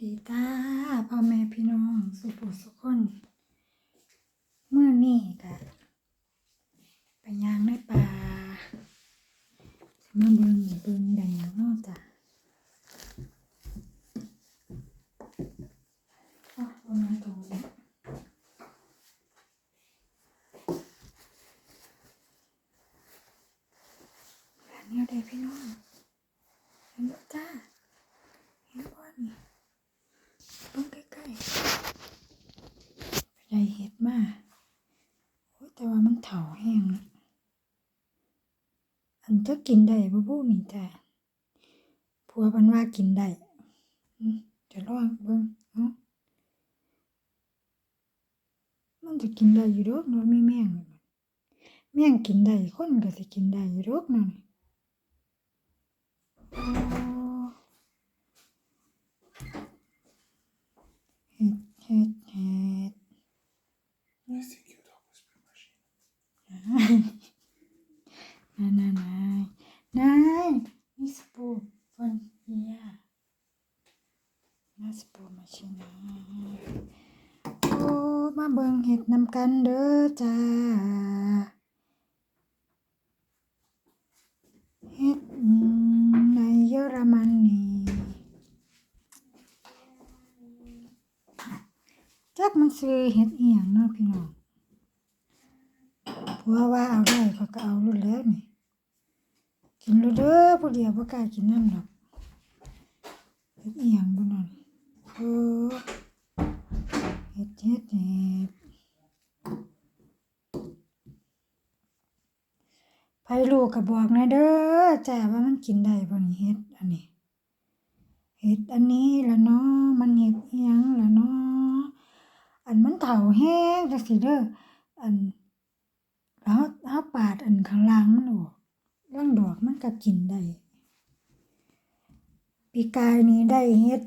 ดีจ้าพ่อแม่พี่น้องสุขุสุขคนเมื่อนี่กะไปย่างในป่าสิมาเบิ่งเบิ่งได้หยังนอกจ้ะอ๋อมาตรงนี้แบบนี้ได้พี่น้องเห็นบ่จ้าเห็นบ่นี่ เบิ่งใกล้ๆได้ เห็ดมาโอ้แต่ว่ามันเถาแห้ง อันจะกินได้บ่บู้นี่จ้ะผัวมันว่ากินได้จะลองเบิ่งเอ้ามันจะกินได้อยู่ดอกเนาะมีแมงแมงกินได้คนก็สิกินได้อยู่ดอกนั่นอ้ เห็ดเห็ดเห็ด I think you'd always be machine. นายนายนายนายนี่สปูฟันเฮียนาสปูมาชินาโอ้มาเบิ่งเห็ดนำกันเด้อจ้า เห็ดในเยอรมันนี่จักมันซื้อเห็ดอีหยังเนาะพี่น้อง ผัวว่าเอาได้เขาก็เอารุ่นแล้วนี่ กินรู้เด้อผู้เดียวบ่กล้ากินน้ำดอกเฮ็ดอีหยังบ่นั่นเออเฮ็ดเฮ็ดเฮ็ดไผลูกก็บอกนะเด้อจ้าว่ามันกินได้บ่นี่เฮ็ดอันนี้เฮ็ดอันนี้ละเนาะมันเฮ็ดอีหยังละเนาะอันมันเฒ่าแห้งจังซี่เด้ออัน แล้วถ้าปาดอันข้างล่างมันออกร่างดอกมันก็กินได้ปีกายนี้ได้เฮ็ด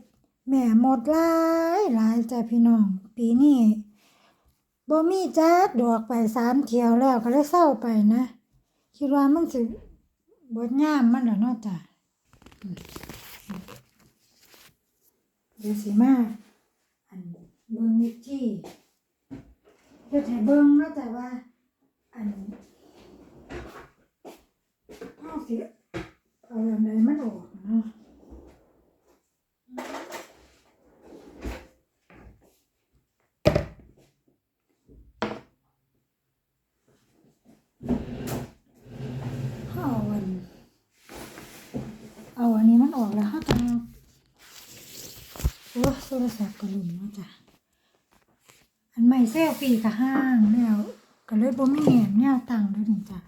แม่หมดหลายหลายจ้ะพี่น้อง ปีนี้บ่มีจักดอกไปสามเที่ยวแล้วก็เลยเศร้าไปนะ คิดว่ามันสิบดยามมันแล้วเนาะจ้ะเดี๋ยวสิมาอันเบิ่งวิธีเฮ็ดให้เบิ่งเนาะจ้ะว่า อันเอาสิเอาอันใดมันออกเนาะเอาอันเอาอันนี้มันออกแล้วเขาจะเอาโอ้โทรศัพท์กระลุมเนาะจ้ะ อันใหม่เซลฟี่ก็ห้างแล้ว ก็เลยบ่มีแหนมแนวตั้งเด้วยนี่จ้ะ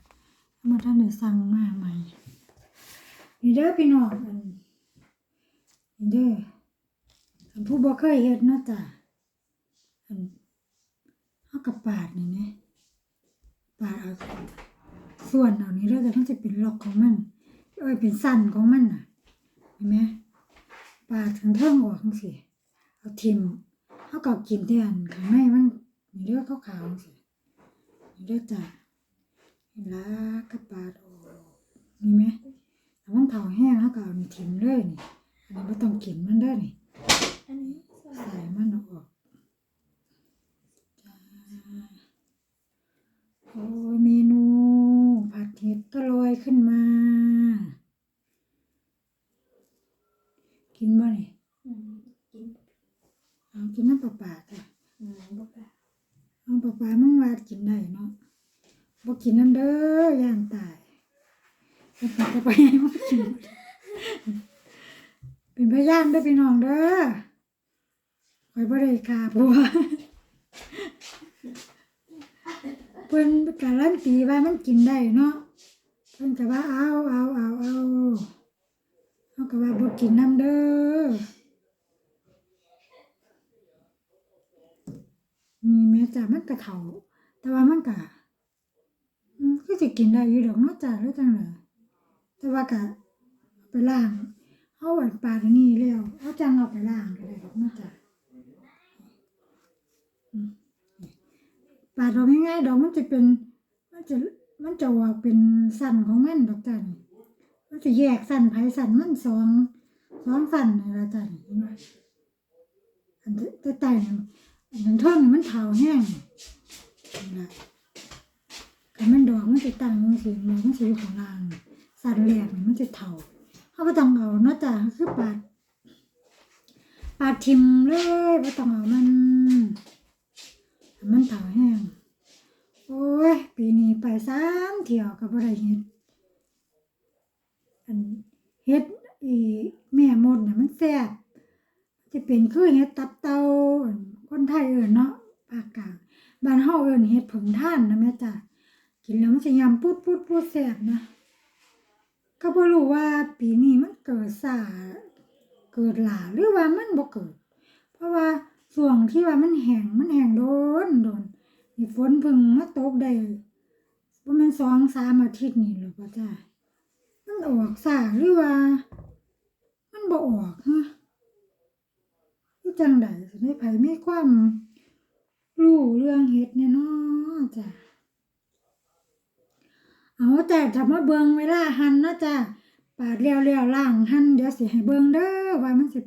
มาท่านได้สั่งมาใหม่นี่เด้อพี่น้องอันนี่เด้ออันผู้บ่เคยเฮ็ดเนาะจ้ะอันเฮากับปาดนี่นะปาดเอาส่วนเอานี้เด้อแต่มันจะเป็นล็อกของมันเอ้ยเป็นสั้นของมันน่ะเห็นไหมปาดถึงเทิงออกจังซี่เอาทิ่มเขาก็กินแต่อันข้างในมันมีเลือขาวๆสิมี เลือดจ้ะเห็นละกระปาดออกมีไหมแต่มันเผาแห้งเขาก็เอานี่มเลยนี่อันนี้ไม่ต้องกินมันได้นี่อันนี้ใส่มันออกจ้าโอ้ยเมนู ผัดเห็ดก็ลอยขึ้นมา กินบ่นี่ อืมกิน เอากินน้ำปลาปลาจ้ะ อืมบ่ได้ เอาปลาปลามึง ว่ากินได้เนาะบ่กินน้ำเด้อย่างตายเป็นปลาปลาให้มันกินเป็นพยานเด้พี่น้องเด้อคอยบ่ได้ฆ่าผัวเพิ่นการันตีว่ามันกินได้เนาะเพิ่นก็ว่าเอาเอาเอาเอาเอาก็ว่าบ่กินน้ำเด้อมีแม้จ้ะมันกระเถา แต่ว่ามันกะอืมก็จะกินได้อยู่ดอกนาจ้ะหรือจังไดแต่ว่ากะไปล้างเอาอันปลาอันนี้แล้วเอาจังเอาไปล้างก็ได้ดอกนาจ้ะปลาดอกง่ายๆดอกมันจะเป็นมันจะมันจะว่าเป็นสันของมันดอกจ้ะนี่มันจะแยกสันไผสันมันสองสองสันนี่ละจ้ะนี่เห็นไหมนแต่แต่เนี่ยอันเทิงนี่มันเฒ่าแห้ง นี่ล่ะคันมันดอกมันสิตั้งจังซี่มันมันสิอยู่ข้างลางสันแรกมันสิเฒ่าเฮาบ่ต้องเอาเนาะจ้ะคือปาดปาดทิมเลยบ่ต้องเอามันมันเฒ่าแห้งโอ้ยปีนี้ไปสามเที่ยวก็บ่ได้เฮ็ดอันเฮ็ดอีแม่มดน่ะมันแซ่บจะเป็นคือเฮ็ดตับเตาคนไทยเอิ้นเนาะภาคกลาง บ้านเฮาเอิ้นเฮ็ดผงท่านนะแม่จ้ะกินแล้วมันสิยำปุดปุดปุดแซ่บนะ ก็บ่รู้ว่าปีนี้มันเกิดสาเกิดหลาหรือว่ามันบ่เกิด เพราะว่าช่วงที่ว่ามันแห้งมันแห้งโดนโดนนี่ฝนพิ่งมาตกได้ประมาณสองสามอาทิตย์นี่หรอกว่าจ้ามันออกสาหรือว่า มันบ่ออกฮะจังไดสิได้ไผมีความ รู้เรื่องเฮ็ดแน่เนาะจ้ะเอาแต่ถ้ามาเบิ่งเวลาหั่นเนาะจ้ะปาดแล้วๆล่างหั่นเดี๋ยวสิให้เบิ่งเด้อว่ามันสิ